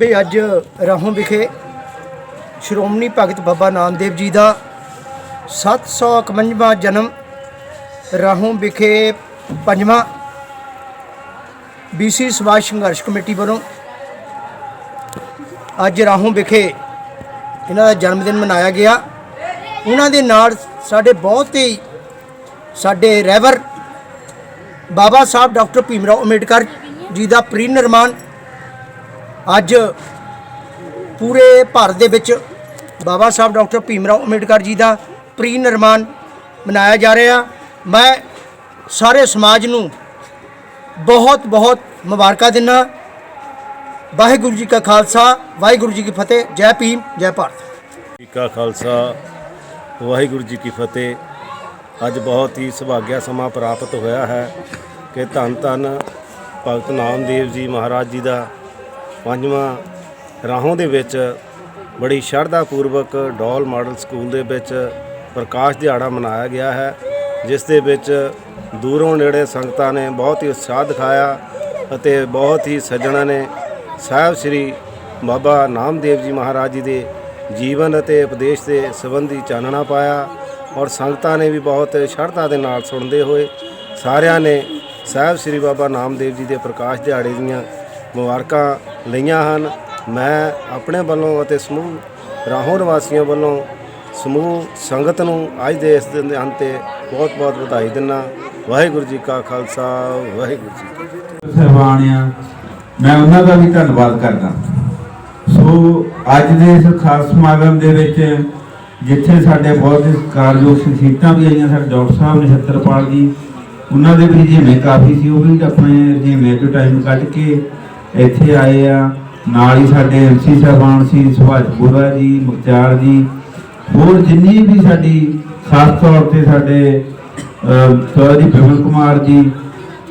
ਵੀ ਅੱਜ ਰਾਹੋਂ ਵਿਖੇ ਸ਼੍ਰੋਮਣੀ ਭਗਤ ਬਾਬਾ ਨਾਮਦੇਵ ਜੀ ਦਾ 751ਵਾਂ ਜਨਮ ਰਾਹੋਂ ਵਿਖੇ ਪੰਜਵਾਂ ਬੀਸੀ ਸਮਾਜ ਸੰਘਰਸ਼ ਕਮੇਟੀ ਵੱਲੋਂ ਅੱਜ ਰਾਹੋਂ ਵਿਖੇ ਇਹਨਾਂ ਦਾ ਜਨਮ ਦਿਨ ਮਨਾਇਆ ਗਿਆ। ਉਹਨਾਂ ਦੇ ਨਾਲ ਸਾਡੇ ਬਹੁਤ ਹੀ ਸਾਡੇ ਰਹਿਬਰ ਬਾਬਾ ਸਾਹਿਬ ਡਾਕਟਰ ਭੀਮਰਾਓ ਅੰਬੇਡਕਰ ਜੀ ਦਾ ਪ੍ਰੀ ਨਿਰਮਾਣ ਅੱਜ ਪੂਰੇ ਭਾਰਤ ਦੇ ਵਿੱਚ ਬਾਬਾ ਸਾਹਿਬ ਡਾਕਟਰ ਭੀਮਰਾਓ ਅੰਬੇਡਕਰ ਜੀ ਦਾ ਪ੍ਰੀ ਨਿਰਮਾਣ ਮਨਾਇਆ ਜਾ ਰਿਹਾ। ਮੈਂ ਸਾਰੇ ਸਮਾਜ ਨੂੰ ਬਹੁਤ ਬਹੁਤ ਮੁਬਾਰਕਾਂ ਦਿੰਦਾ। ਵਾਹਿਗੁਰੂ ਜੀ ਕਾ ਖਾਲਸਾ, ਵਾਹਿਗੁਰੂ ਜੀ ਕੀ ਫਤਿਹ। ਜੈ ਭੀਮ, ਜੈ ਭਾਰਤ। ਜੀ ਕਾ ਖਾਲਸਾ, ਵਾਹਿਗੁਰੂ ਜੀ ਕੀ ਫਤਿਹ। ਅੱਜ ਬਹੁਤ ਹੀ ਸੁਭਾਗਿਆ ਸਮਾਂ ਪ੍ਰਾਪਤ ਹੋਇਆ ਹੈ ਕਿ ਧੰਨ ਧੰਨ ਭਗਤ ਨਾਮਦੇਵ ਜੀ ਮਹਾਰਾਜ ਜੀ ਦਾ ਪੰਜਵਾਂ ਰਾਹੋਂ ਦੇ ਵਿੱਚ ਬੜੀ ਸ਼ਰਧਾ ਪੂਰਵਕ ਡੋਲ ਮਾਡਲ ਸਕੂਲ ਦੇ ਵਿੱਚ ਪ੍ਰਕਾਸ਼ ਦਿਹਾੜਾ ਮਨਾਇਆ ਗਿਆ ਹੈ, ਜਿਸ ਦੇ ਵਿੱਚ ਦੂਰੋਂ ਨੇੜੇ ਸੰਗਤਾਂ ਨੇ ਬਹੁਤ ਹੀ ਉਤਸ਼ਾਹ ਦਿਖਾਇਆ ਅਤੇ ਬਹੁਤ ਹੀ ਸੱਜਣਾਂ ਨੇ ਸਾਹਿਬ ਸ੍ਰੀ ਬਾਬਾ ਨਾਮਦੇਵ ਜੀ ਮਹਾਰਾਜ ਜੀ ਦੇ ਜੀਵਨ ਅਤੇ ਉਪਦੇਸ਼ ਦੇ ਸੰਬੰਧੀ ਚਾਨਣਾ ਪਾਇਆ ਔਰ ਸੰਗਤਾਂ ਨੇ ਵੀ ਬਹੁਤ ਸ਼ਰਧਾ ਦੇ ਨਾਲ ਸੁਣਦੇ ਹੋਏ ਸਾਰਿਆਂ ਨੇ ਸਾਹਿਬ ਸ੍ਰੀ ਬਾਬਾ ਨਾਮਦੇਵ ਜੀ ਦੇ ਪ੍ਰਕਾਸ਼ ਦਿਹਾੜੇ ਦੀਆਂ ਮੁਬਾਰਕਾਂ ਲਈਆਂ ਹਨ। ਮੈਂ ਆਪਣੇ ਵੱਲੋਂ ਅਤੇ ਸਮੂਹ ਰਾਹੋਂ ਨਿਵਾਸੀਆਂ ਵੱਲੋਂ ਸਮੂਹ ਸੰਗਤ ਨੂੰ ਅੱਜ ਦੇ ਇਸ ਦਿਨ ਦੇ ਅੰਤ ਤੇ ਬਹੁਤ ਬਹੁਤ ਵਧਾਈ ਦਿੰਦਾ। ਵਾਹਿਗੁਰੂ ਜੀ ਕਾ ਖਾਲਸਾ, ਵਾਹਿਗੁਰੂ ਜੀ ਕੀ ਮੈਂ ਉਹਨਾਂ ਦਾ ਵੀ ਧੰਨਵਾਦ ਕਰਦਾ। ਸੋ ਅੱਜ ਦੇ ਇਸ ਖਾਸ ਸਮਾਗਮ ਦੇ ਵਿੱਚ ਜਿੱਥੇ ਸਾਡੇ ਬਹੁਤ ਹੀ ਸਤਿਕਾਰਯੋਗ ਸ਼ਖਸੀਅਤਾਂ ਵੀ ਆਈਆਂ, ਸਾਡੇ ਡਾਕਟਰ ਸਾਹਿਬ ਨਛੱਤਰਪਾਲ ਜੀ, ਉਹਨਾਂ ਦੇ ਵੀ ਜਿਵੇਂ ਕਾਫੀ ਸੀ, ਉਹ ਵੀ ਆਪਣੇ ਜਿਵੇਂ ਟਾਈਮ ਕੱਢ ਕੇ ਇੱਥੇ ਆਏ ਆ। ਨਾਲ ਹੀ ਸਾਡੇ ਐਮਸੀ ਸਾਹਿਬਾਨ ਸੀ, ਸੁਭਾਸ਼ ਬੁਰਾ ਜੀ, ਮੁਖਤਿਆਰ ਜੀ। ਹੋਰ ਜਿੰਨੀ ਵੀ ਸਾਡੀ, ਖਾਸ ਤੌਰ ਤੇ ਸਾਡੇ ਸਰ ਜੀ ਬਿਮਲ ਕੁਮਾਰ ਜੀ,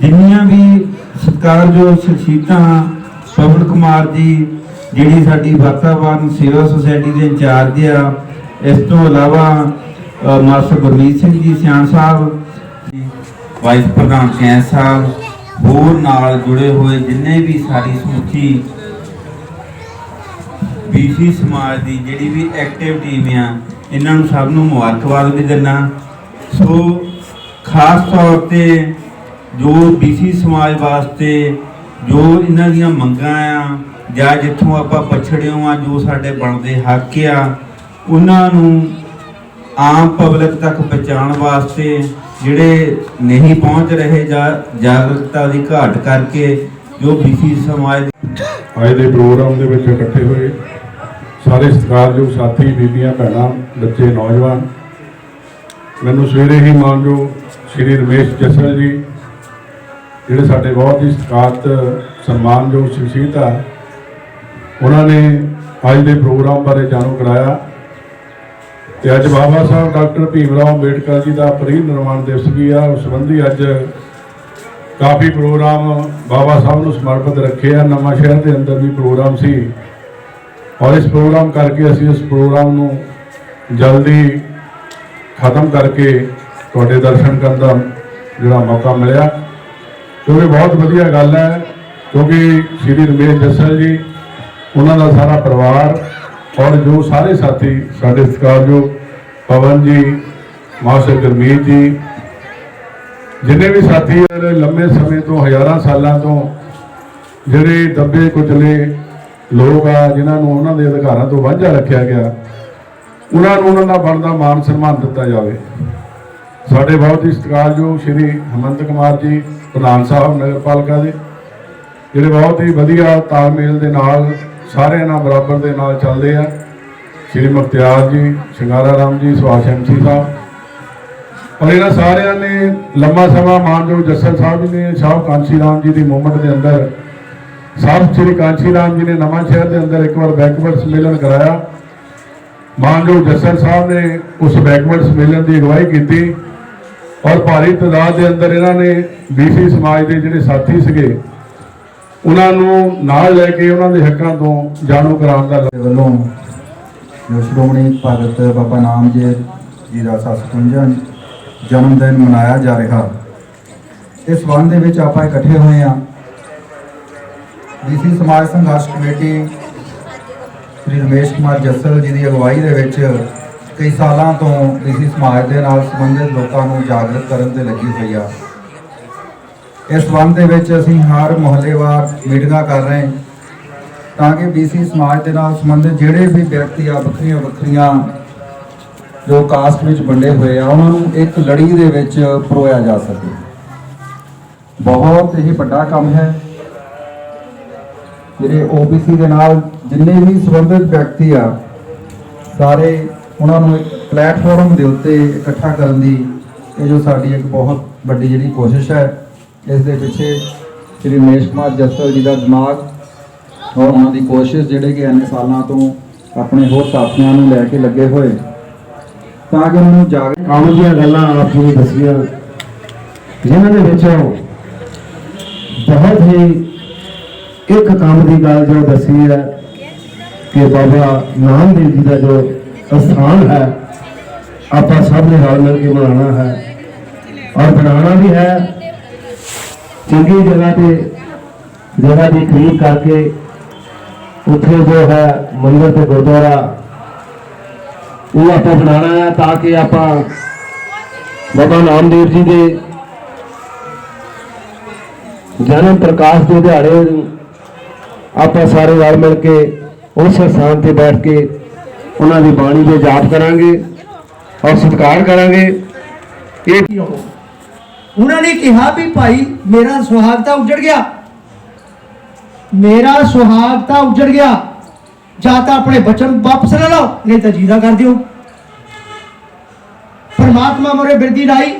ਜਿੰਨੀਆਂ ਵੀ ਸਤਿਕਾਰਯੋਗ ਸ਼ਖਸੀਅਤਾਂ ਪਵਨ ਕੁਮਾਰ ਜੀ, ਜਿਹੜੀ ਸਾਡੀ ਵਾਤਾਵਰਨ ਸੇਵਾ ਸੁਸਾਇਟੀ ਦੇ ਇੰਚਾਰਜ ਆ, ਇਸ ਤੋਂ ਇਲਾਵਾ ਮਾਸਟਰ ਗੁਰਮੀਤ ਸਿੰਘ ਜੀ ਸਿਆਣ ਸਾਹਿਬ ਵਾਈਸ ਪ੍ਰਧਾਨ ਕੈਂਸ ਸਾਹਿਬ ਹੋਰ ਨਾਲ ਜੁੜੇ ਹੋਏ ਜਿੰਨੇ ਵੀ ਸਾਡੀ ਸਮੁੱਚੀ ਬੀਸੀ ਸਮਾਜ ਦੀ ਜਿਹੜੀ ਵੀ ਐਕਟਿਵ ਟੀਮ ਆ, ਇਹਨਾਂ ਨੂੰ ਸਭ ਨੂੰ ਮੁਬਾਰਕਬਾਦ ਵੀ ਦਿੰਦਾ। ਸੋ ਖਾਸ ਤੌਰ ਤੇ ਜੋ ਬੀਸੀ ਸਮਾਜ ਵਾਸਤੇ ਜੋ ਇਹਨਾਂ ਦੀਆਂ ਮੰਗਾਂ ਆ, ਜਾਂ ਜਿੱਥੋਂ ਆਪਾਂ ਪਛੜਿਓ ਆ, ਜੋ ਸਾਡੇ ਬਣਦੇ ਹੱਕ ਆ, ਉਹਨਾਂ ਨੂੰ ਆਮ ਪਬਲਿਕ ਤੱਕ ਪਹੁੰਚਾਉਣ ਵਾਸਤੇ ਜਿਹੜੇ ਨਹੀਂ ਪਹੁੰਚ ਰਹੇ ਜਾਂ ਜਾਗਰੂਕਤਾ ਦੀ ਘਾਟ ਕਰਕੇ ਜੋ ਬੀਸੀ ਸਮਾਜ ਅੱਜ ਦੇ ਪ੍ਰੋਗਰਾਮ ਦੇ ਵਿੱਚ ਇਕੱਠੇ ਹੋਏ ਸਾਰੇ ਸਤਿਕਾਰਯੋਗ ਸਾਥੀ, ਬੀਬੀਆਂ, ਭੈਣਾਂ, ਬੱਚੇ, ਨੌਜਵਾਨ। ਮੈਨੂੰ ਸਵੇਰੇ ਹੀ ਮਾਨਯੋਗ ਸ਼੍ਰੀ ਰਮੇਸ਼ ਜਸਲ ਜੀ, ਜਿਹੜੇ ਸਾਡੇ ਬਹੁਤ ਹੀ ਸਤਿਕਾਰਤ, ਸਨਮਾਨਯੋਗ ਸ਼ਖਸੀਅਤ ਆ, ਉਹਨਾਂ ਨੇ ਅੱਜ ਦੇ ਪ੍ਰੋਗਰਾਮ ਬਾਰੇ ਜਾਣੂ ਕਰਾਇਆ। ਤੇ ਅੱਜ ਬਾਬਾ ਸਾਹਿਬ ਡਾਕਟਰ ਭੀਮ ਰਾਓ ਅੰਬੇਡਕਰ ਜੀ ਦਾ ਪਰਿ ਨਿਰਮਾਣ ਦਿਵਸ ਵੀ ਆ, ਉਸ ਸੰਬੰਧੀ ਅੱਜ ਕਾਫੀ ਪ੍ਰੋਗਰਾਮ ਬਾਬਾ ਸਾਹਿਬ ਨੂੰ ਸਮਰਪਿਤ ਰੱਖੇ ਆ। ਨਵਾਂ ਸ਼ਹਿਰ ਦੇ ਅੰਦਰ ਵੀ ਪ੍ਰੋਗਰਾਮ ਸੀ ਔਰ ਇਸ ਪ੍ਰੋਗਰਾਮ ਕਰਕੇ ਅਸੀਂ ਇਸ ਪ੍ਰੋਗਰਾਮ ਨੂੰ ਜਲਦੀ ਖਤਮ ਕਰਕੇ ਤੁਹਾਡੇ ਦਰਸ਼ਨ ਕਰਨ ਦਾ ਜਿਹੜਾ ਮੌਕਾ ਮਿਲਿਆ। ਕਿਉਂਕਿ ਬਹੁਤ ਵਧੀਆ ਗੱਲ ਹੈ, ਕਿਉਂਕਿ ਸ਼੍ਰੀ ਰਮੇਸ਼ ਜੱਸਲ ਜੀ, ਉਹਨਾਂ ਦਾ ਸਾਰਾ ਪਰਿਵਾਰ ਔਰ ਜੋ ਸਾਰੇ ਸਾਥੀ ਸਾਡੇ ਸਤਿਕਾਰਯੋਗ ਪਵਨ ਜੀ, ਮਾਸਟਰ ਗੁਰਮੀਤ ਜੀ, ਜਿੰਨੇ ਵੀ ਸਾਥੀ ਲੰਮੇ ਸਮੇਂ ਤੋਂ, ਹਜ਼ਾਰਾਂ ਸਾਲਾਂ ਤੋਂ ਜਿਹੜੇ ਦੱਬੇ ਕੁਚਲੇ ਲੋਕ ਆ, ਜਿਨ੍ਹਾਂ ਨੂੰ ਉਹਨਾਂ ਦੇ ਅਧਿਕਾਰਾਂ ਤੋਂ ਵਾਂਝਾ ਰੱਖਿਆ ਗਿਆ, ਉਹਨਾਂ ਨੂੰ ਉਹਨਾਂ ਦਾ ਬਣਦਾ ਮਾਨ ਸਨਮਾਨ ਦਿੱਤਾ ਜਾਵੇ। ਸਾਡੇ ਬਹੁਤ ਹੀ ਸਤਿਕਾਰਯੋਗ ਸ਼੍ਰੀ ਹਮੰਤ ਕੁਮਾਰ ਜੀ, ਪ੍ਰਧਾਨ ਸਾਹਿਬ, ਨਗਰਪਾਲਿਕਾ ਦੇ, ਜਿਹੜੇ ਬਹੁਤ ਹੀ ਵਧੀਆ ਤਾਲਮੇਲ ਦੇ ਨਾਲ ਸਾਰਿਆਂ ਨਾਲ ਬਰਾਬਰ ਦੇ ਨਾਲ ਚੱਲਦੇ ਆ। ਸ਼੍ਰੀ ਮੁਖਤਿਆਰ ਜੀ, ਸ਼ਿੰਗਾਰਾ ਰਾਮ ਜੀ, ਸੁਭਾਸ਼ ਐਮਸੀ ਸਾਹਿਬ। ਔਰ ਇਹਨਾਂ ਸਾਰਿਆਂ ਨੇ ਲੰਮਾ ਸਮਾਂ ਮਾਨਯੋਗ ਜੱਸਲ ਸਾਹਿਬ ਜੀ ਨੇ, ਸ਼ਾਹ ਕਾਂਸ਼ੀ ਰਾਮ ਜੀ ਦੀ ਮੂਵਮੈਂਟ ਦੇ ਅੰਦਰ ਸਾਹਿਬ ਸ੍ਰੀ ਕਾਂਸ਼ੀ ਰਾਮ ਜੀ ਨੇ ਨਵਾਂ ਸ਼ਹਿਰ ਦੇ ਅੰਦਰ ਇੱਕ ਵਾਰ ਬੈਕਵਰਡ ਸੰਮੇਲਨ ਕਰਾਇਆ। ਮਾਨਯੋਗ ਜੱਸਲ ਸਾਹਿਬ ਨੇ ਉਸ ਬੈਕਵਰਡ ਸੰਮੇਲਨ ਦੀ ਅਗਵਾਈ ਕੀਤੀ। ਔਰ ਭਾਰੀ ਤਾਦਾਦ ਦੇ ਅੰਦਰ ਇਹਨਾਂ ਨੇ ਬੀਸੀ ਸਮਾਜ ਦੇ ਜਿਹੜੇ ਸਾਥੀ ਸੀਗੇ ਉਹਨਾਂ ਨੂੰ ਨਾਲ ਲੈ ਕੇ ਉਹਨਾਂ ਦੇ ਹੱਕਾਂ ਤੋਂ ਜਾਣੂ ਕਰਾਉਣ ਦਾ ਵੱਲੋਂ ਜੋ ਸ਼੍ਰੋਮਣੀ ਭਗਤ ਬਾਬਾ ਨਾਮਦੇਵ ਜੀ ਦਾ 751 ਜਨਮ ਦਿਨ ਮਨਾਇਆ ਜਾ ਰਿਹਾ, ਇਸ ਸੰਬੰਧ ਦੇ ਵਿੱਚ ਆਪਾਂ ਇਕੱਠੇ ਹੋਏ ਹਾਂ। ਬੀਸੀ ਸਮਾਜ ਸੰਘਰਸ਼ ਕਮੇਟੀ ਸ੍ਰੀ ਰਮੇਸ਼ ਕੁਮਾਰ ਜੱਸਲ ਜੀ ਦੀ ਅਗਵਾਈ ਦੇ ਵਿੱਚ ਕਈ ਸਾਲਾਂ ਤੋਂ ਡੀਸੀ ਸਮਾਜ ਦੇ ਨਾਲ ਸੰਬੰਧਿਤ ਲੋਕਾਂ ਨੂੰ ਜਾਗਰਤ ਕਰਨ ਤੇ ਲੱਗੀ ਹੋਈ ਆ। ਇਸ ਸੰਬੰਧ ਦੇ ਵਿੱਚ ਅਸੀਂ ਹਰ ਮੁਹੱਲੇਵਾਰ ਮੀਟਿੰਗਾਂ ਕਰ ਰਹੇ ਤਾਂ ਕਿ ਬੀਸੀ ਸਮਾਜ ਦੇ ਨਾਲ ਸੰਬੰਧਿਤ ਜਿਹੜੇ ਵੀ ਵਿਅਕਤੀ ਆ, ਵੱਖਰੀਆਂ ਵੱਖਰੀਆਂ ਜੋ ਕਾਸਟ ਵਿੱਚ ਵੰਡੇ ਹੋਏ ਆ, ਉਹਨਾਂ ਨੂੰ ਇੱਕ ਲੜੀ ਦੇ ਵਿੱਚ ਪਰੋਇਆ ਜਾ ਸਕੇ। ਬਹੁਤ ਹੀ ਵੱਡਾ ਕੰਮ ਹੈ। ਜਿਹੜੇ OBC ਦੇ ਨਾਲ ਜਿੰਨੇ ਵੀ ਸੰਬੰਧਿਤ ਵਿਅਕਤੀ ਆ, ਸਾਰੇ ਉਹਨਾਂ ਨੂੰ ਇੱਕ ਪਲੇਟਫਾਰਮ ਦੇ ਉੱਤੇ ਇਕੱਠਾ ਕਰਨ ਦੀ ਇਹ ਜੋ ਸਾਡੀ ਇੱਕ ਬਹੁਤ ਵੱਡੀ ਜਿਹੜੀ ਕੋਸ਼ਿਸ਼ ਹੈ ਇਸ ਦੇ ਪਿੱਛੇ ਸ੍ਰੀ ਰਮੇਸ਼ ਕੁਮਾਰ ਜੱਸਲ ਜੀ ਦਾ ਦਿਮਾਗ ਔਰ ਉਹਨਾਂ ਦੀ ਕੋਸ਼ਿਸ਼ ਜਿਹੜੇ ਕਿ ਇੰਨੇ ਸਾਲਾਂ ਤੋਂ ਆਪਣੇ ਹੋਰ ਸਾਥੀਆਂ ਨੂੰ ਲੈ ਕੇ ਲੱਗੇ ਹੋਏ। ਤਾਂ ਕਿ ਉਹਨਾਂ ਨੂੰ ਜਾਗ ਕੰਮ ਦੀਆਂ ਗੱਲਾਂ ਆਪ ਜੀ ਦੱਸੀਆਂ, ਜਿਨ੍ਹਾਂ ਦੇ ਵਿੱਚੋਂ ਬਹੁਤ ਹੀ ਇੱਕ ਕੰਮ ਦੀ ਗੱਲ ਜੋ ਦੱਸੀ ਹੈ ਕਿ ਬਾਬਾ ਨਾਮਦੇਵ ਜੀ ਦਾ ਜੋ ਅਸਥਾਨ ਹੈ, ਆਪਾਂ ਸਭ ਨੇ ਰਲ ਮਿਲ ਕੇ ਬਣਾਉਣਾ ਹੈ। ਔਰ ਬਣਾਉਣਾ ਵੀ ਹੈ ਚੰਗੀ ਜਗ੍ਹਾ ਤੇ ਜਗ੍ਹਾ ਦੀ ਖਰੀਦ ਕਰਕੇ ਉੱਥੇ ਜੋ ਹੈ ਮੰਦਿਰ ਤੇ ਗੁਰਦੁਆਰਾ, ਉਹ ਆਪਾਂ ਬਣਾਉਣਾ ਹੈ ਤਾਂ ਕਿ ਆਪਾਂ ਬਾਬਾ ਨਾਮਦੇਵ ਜੀ ਦੇ ਜਨਮ ਪ੍ਰਕਾਸ਼ ਦੇ ਦਿਹਾੜੇ ਨੂੰ ਆਪਾਂ ਸਾਰੇ ਰਲ ਮਿਲ ਕੇ ਉਸ ਸਥਾਨ ਤੇ ਬੈਠ ਕੇ ਉਹਨਾਂ ਦੀ ਬਾਣੀ ਦੇ ਜਾਪ ਕਰਾਂਗੇ ਔਰ ਸਤਿਕਾਰ ਕਰਾਂਗੇ। ਇਹ ਕੀ ਉਹ ਉਹਨਾਂ ਨੇ ਕਿਹਾ ਵੀ ਭਾਈ, ਮੇਰਾ ਸੁਹਾਗ ਤਾਂ ਉਜੜ ਗਿਆ। ਮੇਰਾ ਸੁਹਾਗ ਤਾਂ ਉਜੜ ਗਿਆ। ਜਾਂ ਤਾਂ ਆਪਣੇ ਬਚਨ ਵਾਪਸ ਲੈ ਲਓ, ਨਹੀਂ ਤਾਂ ਜੀਦਾ ਕਰ ਦਿਓ। ਪਰਮਾਤਮਾ ਮੋਰੇ ਬਿਰਦੀ ਲਾਈ,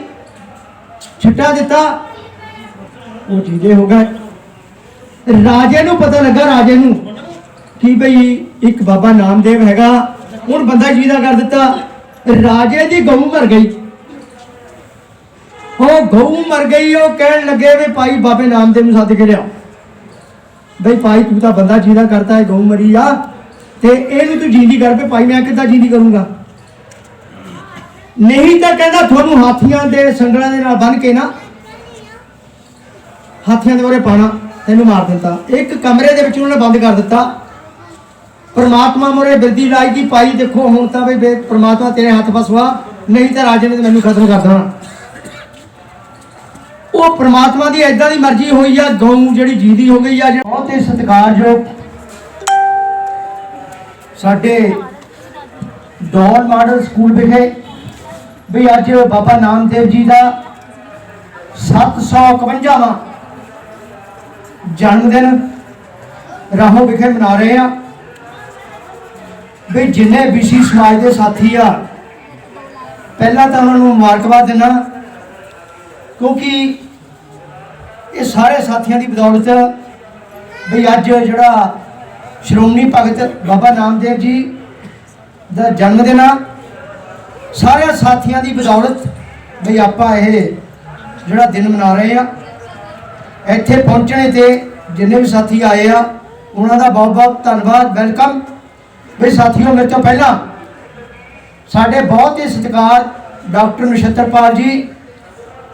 ਛਿੱਟਾ ਦਿੱਤਾ, ਉਹ ਜੀਦੇ ਹੋ ਗਏ। ਰਾਜੇ ਨੂੰ ਪਤਾ ਲੱਗਾ, ਰਾਜੇ ਨੂੰ, ਕਿ ਭਈ ਇੱਕ ਬਾਬਾ ਨਾਮਦੇਵ ਹੈਗਾ, ਹੁਣ ਬੰਦਾ ਜੀਦਾ ਕਰ ਦਿੱਤਾ। ਰਾਜੇ ਦੀ ਗਊ ਮਰ ਗਈ। ਉਹ ਗਊ ਮਰ ਗਈ, ਉਹ ਕਹਿਣ ਲੱਗੇ ਵੀ ਭਾਈ ਬਾਬੇ ਨਾਮਦੇਵ ਨੂੰ ਸੱਦ ਕੇ ਲਿਆ ਬਈ ਭਾਈ ਤੂੰ ਤਾਂ ਬੰਦਾ ਜੀਦਾ ਕਰਤਾ ਹੈ ਗਊ ਮਰੀ ਆ, ਤੇ ਇਹਨੂੰ ਤੂੰ ਜਿੰਦੀ ਕਰ ਪੇ ਭਾਈ ਮੈਂ ਕਿੱਦਾਂ ਜਿੰਦੀ ਕਰੂੰਗਾ? ਨਹੀਂ ਤਾਂ ਕਹਿੰਦਾ ਤੁਹਾਨੂੰ ਹਾਥੀਆਂ ਦੇ ਸੰਗਲਾਂ ਦੇ ਨਾਲ ਬੰਨ ਕੇ ਨਾ, ਹਾਥੀਆਂ ਦੇ ਬਾਰੇ ਪਾਣਾ ਤੈਨੂੰ ਮਾਰ ਦਿੱਤਾ। ਇੱਕ ਕਮਰੇ ਦੇ ਵਿੱਚ ਉਹਨਾਂ ਨੇ ਬੰਦ ਕਰ ਦਿੱਤਾ। ਪਰਮਾਤਮਾ ਮੋਰੇ ਬਿਰਦੀ ਲਾਈ ਦੀ ਪਾਈ ਦੇਖੋ ਹੁਣ ਤਾਂ ਬਈ ਬੇ- ਪਰਮਾਤਮਾ ਤੇਰੇ ਹੱਥ ਫਸਵਾ ਨਹੀਂ ਤਾਂ ਰਾਜੇ ਨੇ ਮੈਨੂੰ ਖਤਮ ਕਰ ਦੇਣਾ। ਉਹ ਪ੍ਰਮਾਤਮਾ ਦੀ ਐਦਾਂ ਦੀ ਮਰਜ਼ੀ ਹੋਈ ਆ, ਗਊ ਜਿਹੜੀ ਜੀਦੀ ਹੋ ਗਈ ਆ, ਜਿਹੜਾ ਬਹੁਤ ਹੀ ਸਤਿਕਾਰਯੋਗ ਸਾਡੇ ਡੌਨ ਮਾਡਲ ਸਕੂਲ ਵਿਖੇ ਵੀ ਅੱਜ ਬਾਬਾ ਨਾਮਦੇਵ ਜੀ ਦਾ 751ਵਾਂ ਜਨਮ ਦਿਨ ਰਾਹੋਂ ਵਿਖੇ ਮਨਾ ਰਹੇ ਆ। ਵੀ ਜਿੰਨੇ ਬੀਸੀ ਸਮਾਜ ਦੇ ਸਾਥੀ ਆ, ਪਹਿਲਾਂ ਤਾਂ ਉਹਨਾਂ ਨੂੰ ਮੁਬਾਰਕਬਾਦ ਦਿੰਦਾ। ਕਿਉਂਕਿ ਇਹ ਸਾਰੇ ਸਾਥੀਆਂ ਦੀ ਬਦੌਲਤ ਵੀ ਅੱਜ ਜਿਹੜਾ ਸ਼੍ਰੋਮਣੀ ਭਗਤ ਬਾਬਾ ਨਾਮਦੇਵ ਜੀ ਦਾ ਜਨਮ ਦਿਨ ਆ ਸਾਰੇ ਸਾਥੀਆਂ ਦੀ ਬਦੌਲਤ ਵੀ ਆਪਾਂ ਇਹ ਜਿਹੜਾ ਦਿਨ ਮਨਾ ਰਹੇ ਆ। ਇੱਥੇ ਪਹੁੰਚਣੇ ਤੇ ਜਿੰਨੇ ਵੀ ਸਾਥੀ ਆਏ ਆ, ਉਹਨਾਂ ਦਾ ਬਹੁਤ ਬਹੁਤ ਧੰਨਵਾਦ, ਵੈਲਕਮ। ਵੀ ਸਾਥੀਓ, ਮੇਰੇ ਤੋਂ ਪਹਿਲਾਂ ਸਾਡੇ ਬਹੁਤ ਹੀ ਸਤਿਕਾਰ ਡਾਕਟਰ ਨਛੱਤਰਪਾਲ ਜੀ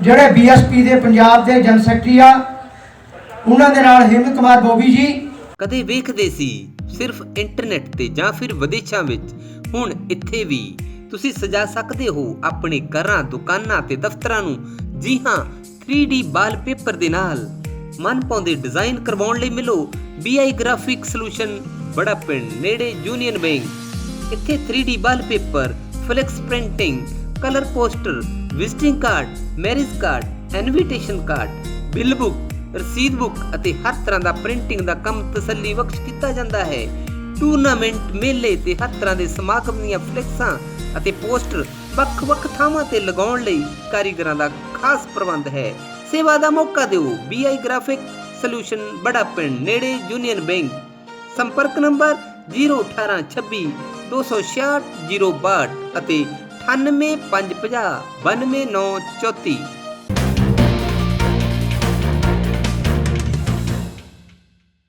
ਜਿਹੜੇ ਬੀਐਸਪੀ ਦੇ ਪੰਜਾਬ ਦੇ ਜਨ ਸੈਕਟਰੀ ਆ, ਉਹਨਾਂ ਦੇ ਨਾਲ ਹਿੰਮਤ ਕੁਮਾਰ ਬੋਬੀ ਜੀ। ਕਦੇ ਵੇਖਦੇ ਸੀ ਸਿਰਫ ਇੰਟਰਨੈਟ ਤੇ ਜਾਂ ਫਿਰ ਵਿਦੇਸ਼ਾਂ ਵਿੱਚ? ਹੁਣ ਇੱਥੇ ਵੀ। ਤੁਸੀਂ ਸਜਾ ਸਕਦੇ ਹੋ ਆਪਣੇ ਘਰਾਂ, ਦੁਕਾਨਾਂ ਤੇ ਦਫ਼ਤਰਾਂ ਨੂੰ? ਜੀ ਹਾਂ 3D ਵਾਲਪੇਪਰ ਦੇ ਨਾਲ। ਮਨ ਪਾਉਂਦੇ ਡਿਜ਼ਾਈਨ ਕਰਵਾਉਣ ਲਈ ਮਿਲੋ BI ਗ੍ਰਾਫਿਕ ਸੋਲੂਸ਼ਨ ਬੜਾ ਪਿੰਡ ਨੇੜੇ ਯੂਨੀਅਨ ਬੈਂਕ ਇੱਥੇ 3D wallpaper flex printing colour poster visiting card marriage card invitation card bill book ਰਸੀਦ ਬੁੱਕ ਅਤੇ ਹਰ ਤਰ੍ਹਾਂ ਦਾ ਪ੍ਰਿੰਟਿੰਗ ਦਾ ਕੰਮ ਤਸੱਲੀ ਬਖਸ਼ ਕੀਤਾ ਜਾਂਦਾ ਹੈ। ਟੂਰਨਾਮੈਂਟ ਮੇਲੇ ਤੇ ਹਰ ਤਰ੍ਹਾਂ ਦੇ ਸਮਾਗਮ ਦੀਆਂ ਫਲੈਕਸਾਂ ਅਤੇ ਪੋਸਟਰ ਵੱਖ-ਵੱਖ ਥਾਵਾਂ ਤੇ ਲਗਾਉਣ ਲਈ ਕਾਰੀਗਰਾਂ ਦਾ ਖਾਸ ਪ੍ਰਬੰਧ ਹੈ। ਸੇਵਾ ਦਾ ਮੌਕਾ ਦਿਓ। BI ਗ੍ਰਾਫਿਕ ਸੋਲੂਸ਼ਨ ਬੜਾ ਪਿੰਡ, ਨੇੜੇ ਯੂਨੀਅਨ ਬੈਂਕ ਸੰਪਰਕ ਨੰਬਰ 01826 266 062 ਅਤੇ 98550 92934